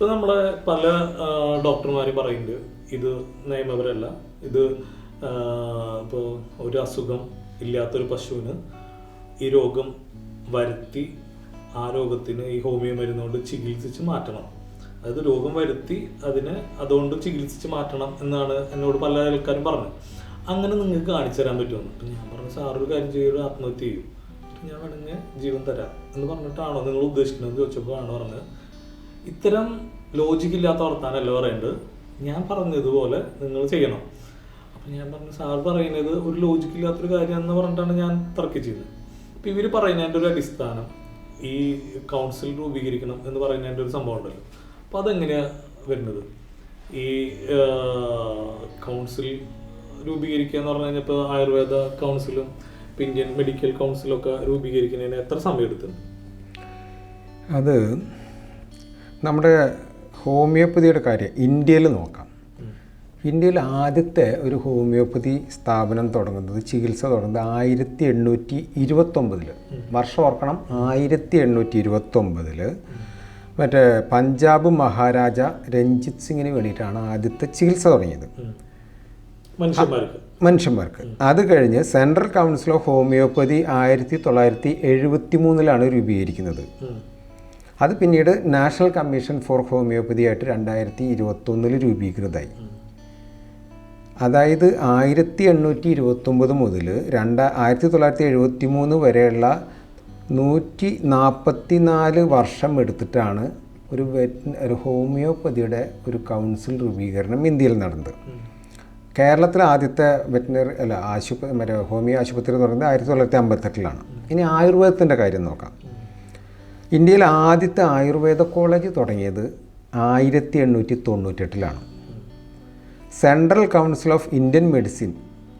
ഇപ്പൊ നമ്മളെ പല ഡോക്ടർമാരും പറയുന്നുണ്ട് ഇത് നിയമപരമല്ല ഇത് ഇപ്പോൾ ഒരു അസുഖം ഇല്ലാത്തൊരു പശുവിന് ഈ രോഗം വരുത്തി ആ രോഗത്തിന് ഈ ഹോമിയോ മരുന്നുകൊണ്ട് ചികിത്സിച്ച് മാറ്റണം. അതായത് രോഗം വരുത്തി അതിനെ അതുകൊണ്ട് ചികിത്സിച്ച് മാറ്റണം എന്നാണ് എന്നോട് പല ആൾക്കാരും പറഞ്ഞത്. അങ്ങനെ നിങ്ങൾക്ക് കാണിച്ചു തരാൻ പറ്റുമെന്ന് അപ്പം ഞാൻ പറഞ്ഞു സാർ ഒരു കാര്യം ചെയ്യും ഒരു ആത്മഹത്യ ചെയ്യും. ഞാൻ വേണമെങ്കിൽ ജീവൻ തരാം എന്ന് പറഞ്ഞിട്ടാണോ നിങ്ങൾ ഉദ്ദേശിക്കുന്നത് ചോദിച്ചപ്പോൾ ആണ് പറഞ്ഞത്. ഇത്തരം ലോജിക്ക് ഇല്ലാത്ത വർത്താനല്ല പറയേണ്ടത്? ഞാൻ പറഞ്ഞതുപോലെ നിങ്ങൾ ചെയ്യണം. അപ്പം ഞാൻ പറഞ്ഞു സാർ പറയുന്നത് ഒരു ലോജിക്ക് ഇല്ലാത്തൊരു കാര്യം എന്ന് പറഞ്ഞിട്ടാണ് ഞാൻ തർക്കിച്ചത്. അപ്പം ഇവർ പറയുന്നതിന്റെ ഒരു അടിസ്ഥാനം ഈ കൗൺസിൽ രൂപീകരിക്കണം എന്ന് പറയുന്നതിന്റെ ഒരു സംഭവം ഉണ്ടല്ലോ. അപ്പം അതെങ്ങനെയാണ് വരുന്നത്? ഈ കൗൺസിൽ രൂപീകരിക്കുക എന്ന് പറഞ്ഞു കഴിഞ്ഞപ്പോൾ ആയുർവേദ കൗൺസിലും ഇന്ത്യൻ മെഡിക്കൽ കൗൺസിലും ഒക്കെ രൂപീകരിക്കുന്നതിന് എത്ര സമയം എടുത്തു അത് നമ്മുടെ ഹോമിയോപ്പതിയുടെ കാര്യം ഇന്ത്യയിൽ നോക്കാം. ഇന്ത്യയിൽ ആദ്യത്തെ ഒരു ഹോമിയോപ്പതി സ്ഥാപനം തുടങ്ങുന്നത് ചികിത്സ തുടങ്ങുന്നത് ആയിരത്തി എണ്ണൂറ്റി ഇരുപത്തൊമ്പതിൽ വർഷം ഓർക്കണം ആയിരത്തി എണ്ണൂറ്റി ഇരുപത്തൊമ്പതിൽ മറ്റേ പഞ്ചാബ് മഹാരാജ രഞ്ജിത് സിംഗിന് വേണ്ടിയിട്ടാണ് ആദ്യത്തെ ചികിത്സ തുടങ്ങിയത്. മനുഷ്യന്മാർക്ക്. അത് കഴിഞ്ഞ് സെൻട്രൽ കൗൺസിൽ ഓഫ് ഹോമിയോപ്പതി ആയിരത്തി തൊള്ളായിരത്തി എഴുപത്തി മൂന്നിലാണ് രൂപീകരിക്കുന്നത്. അത് പിന്നീട് നാഷണൽ കമ്മീഷൻ ഫോർ ഹോമിയോപ്പതി ആയിട്ട് രണ്ടായിരത്തി ഇരുപത്തൊന്നിൽ രൂപീകൃതമായി. അതായത് ആയിരത്തി എണ്ണൂറ്റി ഇരുപത്തൊമ്പത് മുതൽ രണ്ട് ആയിരത്തി തൊള്ളായിരത്തി എഴുപത്തി മൂന്ന് വരെയുള്ള നൂറ്റി നാൽപ്പത്തി നാല് വർഷം എടുത്തിട്ടാണ് ഒരു വെറ്റ് ഒരു ഹോമിയോപ്പതിയുടെ ഒരു കൗൺസിൽ രൂപീകരണം ഇന്ത്യയിൽ നടന്നത്. കേരളത്തിലെ ആദ്യത്തെ വെറ്റിനറി അല്ല ആശുപത്രി മറ്റേ ഹോമിയോ ആശുപത്രി എന്ന് പറയുന്നത് ആയിരത്തി തൊള്ളായിരത്തി അമ്പത്തെട്ടിലാണ് ഇനി ആയുർവേദത്തിന്റെ കാര്യം നോക്കാം. ഇന്ത്യയിൽ ആദ്യത്തെ ആയുർവേദ കോളേജ് തുടങ്ങിയത് ആയിരത്തി എണ്ണൂറ്റി തൊണ്ണൂറ്റെട്ടിലാണ് central council of Indian medicine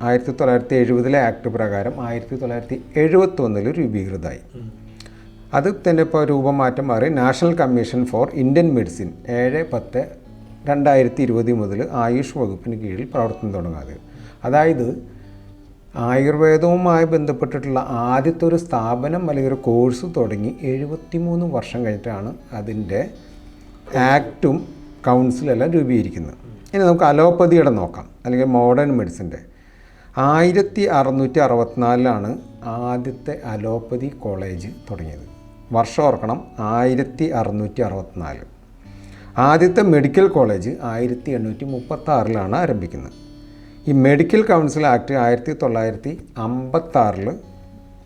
ആയിരത്തി തൊള്ളായിരത്തി എഴുപതിലെ ആക്ട് പ്രകാരം ആയിരത്തി തൊള്ളായിരത്തി എഴുപത്തൊന്നിൽ രൂപീകൃതമായി. അത് തന്നെ ഇപ്പോൾ രൂപമാറ്റം മാറി national commission for Indian medicine ഏഴ് പത്ത് രണ്ടായിരത്തി ഇരുപത് മുതൽ ആയുഷ് വകുപ്പിന് കീഴിൽ പ്രവർത്തനം തുടങ്ങാതെ. അതായത് ആയുർവേദവുമായി ബന്ധപ്പെട്ടിട്ടുള്ള ആദ്യത്തെ ഒരു സ്ഥാപനം അല്ലെങ്കിൽ ഒരു കോഴ്സ് തുടങ്ങി എഴുപത്തിമൂന്ന് വർഷം കഴിഞ്ഞിട്ടാണ് അതിന്റെ ആക്റ്റും കൗൺസിലെല്ലാം രൂപീകരിക്കുന്നത്. ഇനി നമുക്ക് അലോപ്പതിയുടെ നോക്കാം അല്ലെങ്കിൽ മോഡേൺ മെഡിസിന്റെ. ആയിരത്തി അറുന്നൂറ്റി അറുപത്തിനാലിലാണ് ആദ്യത്തെ അലോപ്പതി കോളേജ് തുടങ്ങിയത്. വർഷം ഓർക്കണം ആയിരത്തി അറുന്നൂറ്റി അറുപത്തിനാല്. ആദ്യത്തെ മെഡിക്കൽ കോളേജ് ആയിരത്തി എണ്ണൂറ്റി മുപ്പത്തി ആറിലാണ് ആരംഭിക്കുന്നത്. ഈ മെഡിക്കൽ കൗൺസിൽ ആക്ട് ആയിരത്തി തൊള്ളായിരത്തി അമ്പത്താറിൽ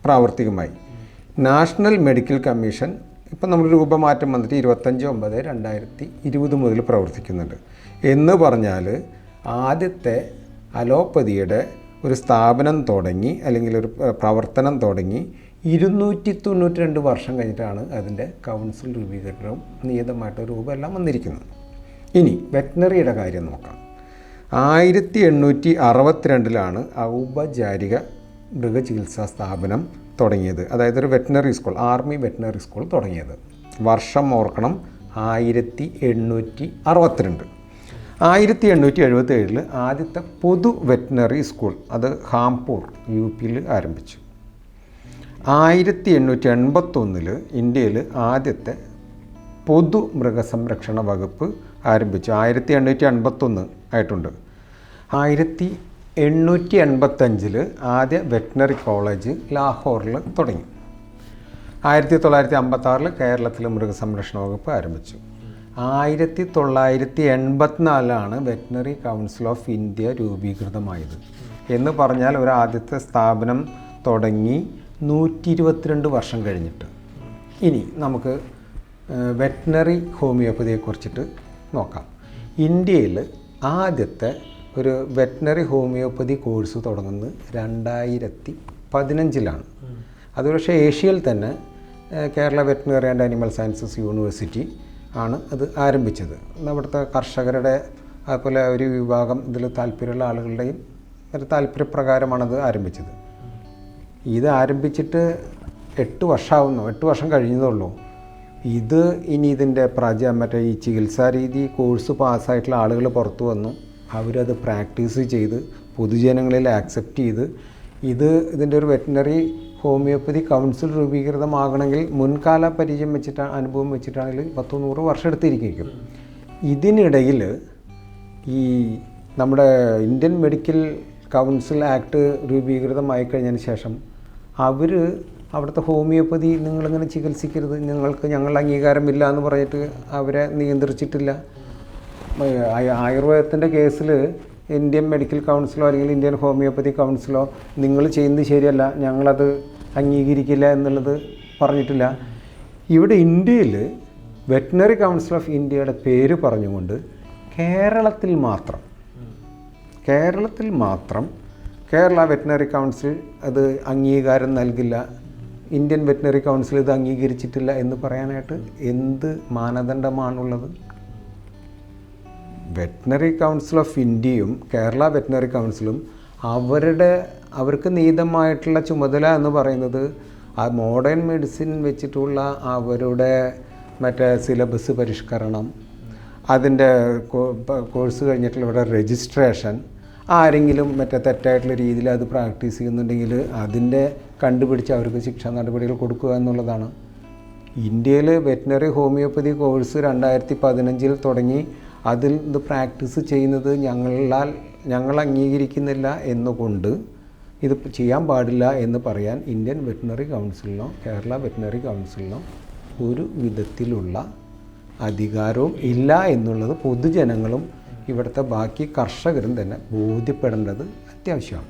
പ്രാവർത്തികമായി. നാഷണൽ മെഡിക്കൽ കമ്മീഷൻ ഇപ്പം നമ്മൾ രൂപമാറ്റം വന്നിട്ട് ഇരുപത്തഞ്ച് ഒമ്പത് രണ്ടായിരത്തി ഇരുപത് മുതൽ പ്രവർത്തിക്കുന്നുണ്ട്. എന്ന് പറഞ്ഞാൽ ആദ്യത്തെ അലോപ്പതിയുടെ ഒരു സ്ഥാപനം തുടങ്ങി അല്ലെങ്കിൽ ഒരു പ്രവർത്തനം തുടങ്ങി ഇരുന്നൂറ്റി തൊണ്ണൂറ്റി രണ്ട് വർഷം കഴിഞ്ഞിട്ടാണ് അതിന്റെ കൗൺസിൽ രൂപീകരണവും നിയതമായിട്ട് രൂപമെല്ലാം വന്നിരിക്കുന്നത്. ഇനി വെറ്റിനറിയുടെ കാര്യം നോക്കാം. ആയിരത്തി എണ്ണൂറ്റി അറുപത്തിരണ്ടിലാണ് ഔപചാരിക മൃഗചികിത്സാ സ്ഥാപനം തുടങ്ങിയത്. അതായത് ഒരു veterinary school army veterinary school തുടങ്ങിയത്. വർഷം ഓർക്കണം ആയിരത്തി എണ്ണൂറ്റി അറുപത്തിരണ്ട് ആയിരത്തി എണ്ണൂറ്റി എഴുപത്തി ഏഴിൽ ആദ്യത്തെ പൊതു വെറ്റിനറി സ്കൂൾ അത് ഹാംപൂർ യു പിയിൽ ആരംഭിച്ചു. ആയിരത്തി എണ്ണൂറ്റി എൺപത്തൊന്നിൽ ഇന്ത്യയിൽ ആദ്യത്തെ പൊതു മൃഗസംരക്ഷണ വകുപ്പ് ആരംഭിച്ചു. ആയിരത്തി എണ്ണൂറ്റി എൺപത്തൊന്ന് ആയിട്ടുണ്ട്. ആയിരത്തി എണ്ണൂറ്റി എൺപത്തഞ്ചിൽ ആദ്യ വെറ്റിനറി കോളേജ് ലാഹോറിൽ തുടങ്ങി. ആയിരത്തി തൊള്ളായിരത്തി അമ്പത്താറിൽ കേരളത്തിൽ മൃഗസംരക്ഷണ വകുപ്പ് ആരംഭിച്ചു. ആയിരത്തി തൊള്ളായിരത്തി എൺപത്തിനാലിലാണ് വെറ്റിനറി കൗൺസിൽ ഓഫ് ഇന്ത്യ രൂപീകൃതമായത്. എന്ന് പറഞ്ഞാൽ ഒരു ആദ്യത്തെ സ്ഥാപനം തുടങ്ങി നൂറ്റി ഇരുപത്തിരണ്ട് വർഷം കഴിഞ്ഞിട്ട്. ഇനി നമുക്ക് വെറ്റിനറി ഹോമിയോപ്പതിയെക്കുറിച്ചിട്ട് നോക്കാം. ഇന്ത്യയിൽ ആദ്യത്തെ ഒരു വെറ്റിനറി ഹോമിയോപ്പതി കോഴ്സ് തുടങ്ങുന്നത് രണ്ടായിരത്തി പതിനഞ്ചിലാണ്. അത് പക്ഷേ ഏഷ്യയിൽ തന്നെ Kerala veterinary and animal sciences university ആണ് അത് ആരംഭിച്ചത്. അവിടുത്തെ കർഷകരുടെ അതുപോലെ ഒരു വിഭാഗം ഇതിൽ താല്പര്യമുള്ള ആളുകളുടെയും ഒരു താല്പര്യപ്രകാരമാണത് ആരംഭിച്ചത്. ഇത് ആരംഭിച്ചിട്ട് എട്ട് വർഷമാവുന്നു. എട്ട് വർഷം കഴിഞ്ഞതുള്ളൂ ഇത് ഇനി ഇതിന്റെ പ്രാജ മറ്റേ ഈ ചികിത്സാ രീതി കോഴ്സ് പാസ്സായിട്ടുള്ള ആളുകൾ പുറത്തു വന്നു. അവരത് പ്രാക്ടീസ് ചെയ്ത് പൊതുജനങ്ങളിൽ ആക്സെപ്റ്റ് ചെയ്ത് ഇത് ഇതിന്റെ ഒരു വെറ്റിനറി ഹോമിയോപ്പതി കൗൺസിൽ രൂപീകൃതമാകണമെങ്കിൽ മുൻകാല പരിചയം വെച്ചിട്ട് അനുഭവം വെച്ചിട്ടാണെങ്കിൽ പത്തു നൂറ് വർഷം എടുത്തിരിക്കും. ഇതിനിടയിൽ ഈ നമ്മുടെ ഇന്ത്യൻ മെഡിക്കൽ കൗൺസിൽ ആക്ട് രൂപീകൃതമായി കഴിഞ്ഞതിന് ശേഷം അവർ അവിടുത്തെ ഹോമിയോപ്പതി നിങ്ങളിങ്ങനെ ചികിത്സിക്കരുത് നിങ്ങൾക്ക് ഞങ്ങൾ അംഗീകാരമില്ല എന്ന് പറഞ്ഞിട്ട് അവരെ നിയന്ത്രിച്ചിട്ടില്ല. ആയുർവേദത്തിന്റെ കേസിൽ ഇന്ത്യൻ മെഡിക്കൽ കൗൺസിലോ അല്ലെങ്കിൽ ഇന്ത്യൻ ഹോമിയോപ്പതി കൗൺസിലോ നിങ്ങൾ ചെയ്യുന്നത് ശരിയല്ല ഞങ്ങളത് അംഗീകരിക്കില്ല എന്നുള്ളത് പറഞ്ഞിട്ടില്ല. ഇവിടെ ഇന്ത്യയിൽ വെറ്റിനറി കൗൺസിൽ ഓഫ് ഇന്ത്യയുടെ പേര് പറഞ്ഞുകൊണ്ട് കേരളത്തിൽ മാത്രം കേരളത്തിൽ മാത്രം കേരള വെറ്റിനറി കൗൺസിൽ അത് അംഗീകാരം നൽകില്ല ഇന്ത്യൻ വെറ്റിനറി കൗൺസിൽ ഇത് അംഗീകരിച്ചിട്ടില്ല എന്ന് പറയാനായിട്ട് എന്ത് മാനദണ്ഡമാണുള്ളത്? വെറ്റിനറി കൗൺസിൽ ഓഫ് ഇന്ത്യയും കേരള വെറ്റിനറി കൗൺസിലും അവരുടെ അവർക്ക് നീതമായിട്ടുള്ള ചുമതല എന്ന് പറയുന്നത് ആ മോഡേൺ മെഡിസിൻ വെച്ചിട്ടുള്ള അവരുടെ മറ്റേ സിലബസ് പരിഷ്കരണം അതിന്റെ കോഴ്സ് കഴിഞ്ഞിട്ടുള്ള ഇവിടെ രജിസ്ട്രേഷൻ ആരെങ്കിലും മറ്റേ തെറ്റായിട്ടുള്ള രീതിയിൽ അത് പ്രാക്ടീസ് ചെയ്യുന്നുണ്ടെങ്കിൽ അതിന്റെ കണ്ടുപിടിച്ച് അവർക്ക് ശിക്ഷാ നടപടികൾ കൊടുക്കുക എന്നുള്ളതാണ്. ഇന്ത്യയിൽ വെറ്റിനറി ഹോമിയോപ്പതി കോഴ്സ് രണ്ടായിരത്തി പതിനഞ്ചിൽ തുടങ്ങി അതിൽ ഇത് പ്രാക്ടീസ് ചെയ്യുന്നത് ഞങ്ങളാൽ ഞങ്ങൾ അംഗീകരിക്കുന്നില്ല എന്നുകൊണ്ട് ഇത് ചെയ്യാൻ പാടില്ല എന്ന് പറയാൻ ഇന്ത്യൻ വെറ്റിനറി കൗൺസിലിനോ കേരള വെറ്റിനറി കൗൺസിലിനോ ഒരു വിധത്തിലുള്ള അധികാരവും ഇല്ല എന്നുള്ളത് പൊതുജനങ്ങളും ഇവിടുത്തെ ബാക്കി കർഷകരും തന്നെ ബോധ്യപ്പെടേണ്ടത് അത്യാവശ്യമാണ്.